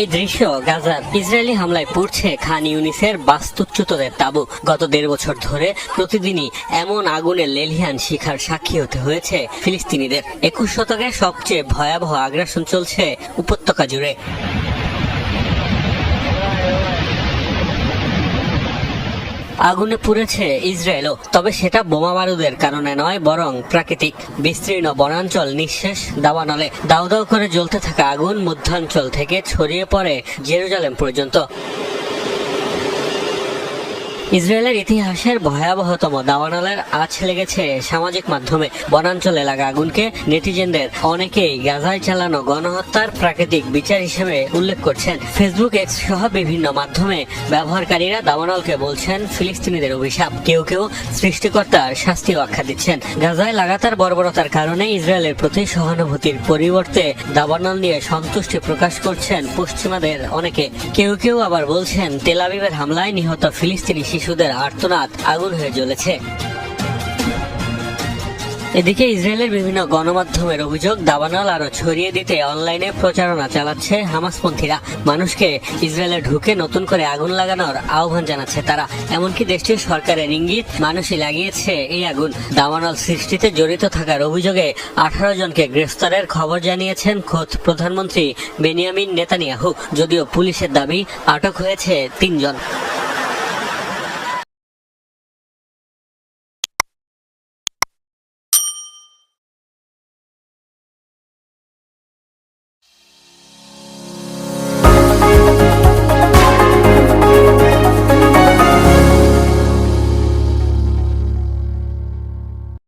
এই দৃশ্য গাজার ইসরায়েলি হামলায় পড়ছে খান ইউনিসের বাস্তুচ্যুতদের তাবু। গত দেড় বছর ধরে প্রতিদিনই এমন আগুনে লেলিহান শিখার সাক্ষী হতে হয়েছে ফিলিস্তিনিদের। একুশ শতকের সবচেয়ে ভয়াবহ আগ্রাসন চলছে উপত্যকা জুড়ে। আগুনে পুড়েছে ইসরায়েলও তবে সেটা বোমা বারুদের কারণে নয়, বরং প্রাকৃতিক, বিস্তীর্ণ বনাঞ্চল নিঃশেষ দাবানলে দাউ দাউ করে জ্বলতে থাকা আগুন মধ্যাঞ্চল থেকে ছড়িয়ে পড়ে জেরুজালেম পর্যন্ত। ইসরায়েলের ইতিহাসের ভয়াবহতম দাবানলের আঁচ লেগেছে সামাজিক মাধ্যমে। বনাঞ্চল এলাকা আগুনকে নেটিজেনদের অনেকেই গাজায় চালানো গণহত্যার প্রাকৃতিক বিচার হিসেবে উল্লেখ করছেন। ফেসবুক এক্স সহ বিভিন্ন মাধ্যমে ব্যবহারকারীরা দাবানলকে বলছেন, ফিলিস্তিনিদের অভিশাপ। কেউ কেউ সৃষ্টিকর্তার শাস্তি আখ্যা দিচ্ছেন। গাজায় লাগাতার বর্বরতার কারণে ইসরায়েলের প্রতি সহানুভূতির পরিবর্তে দাবানল নিয়ে সন্তুষ্টি প্রকাশ করছেন পশ্চিমাদের অনেকে। কেউ কেউ আবার বলছেন তেলাবিবের হামলায় নিহত ফিলিস্তিনি শিশুদের আর্তনাদ আগুন হয়ে জ্বলেছে। এদিকে ইসরায়েলের বিভিন্ন গণমাধ্যমের অভিযোগ, দাবানল আরও ছড়িয়ে দিতে অনলাইনে প্রচারণা চালাচ্ছে হামাসপন্থীরা। মানুষকে ইসরায়েলে ঢুকে নতুন করে আগুন লাগানোর আহ্বান জানাচ্ছে তারা। এমনকি দেশটির সরকারের ইঙ্গিত, মানুষই লাগিয়েছে এই আগুন। দাবানল সৃষ্টিতে জড়িত থাকার অভিযোগে আঠারো জনকে গ্রেফতারের খবর জানিয়েছেন খোদ প্রধানমন্ত্রী বেনিয়ামিন নেতানিয়াহু। যদিও পুলিশের দাবি, আটক হয়েছে তিনজন।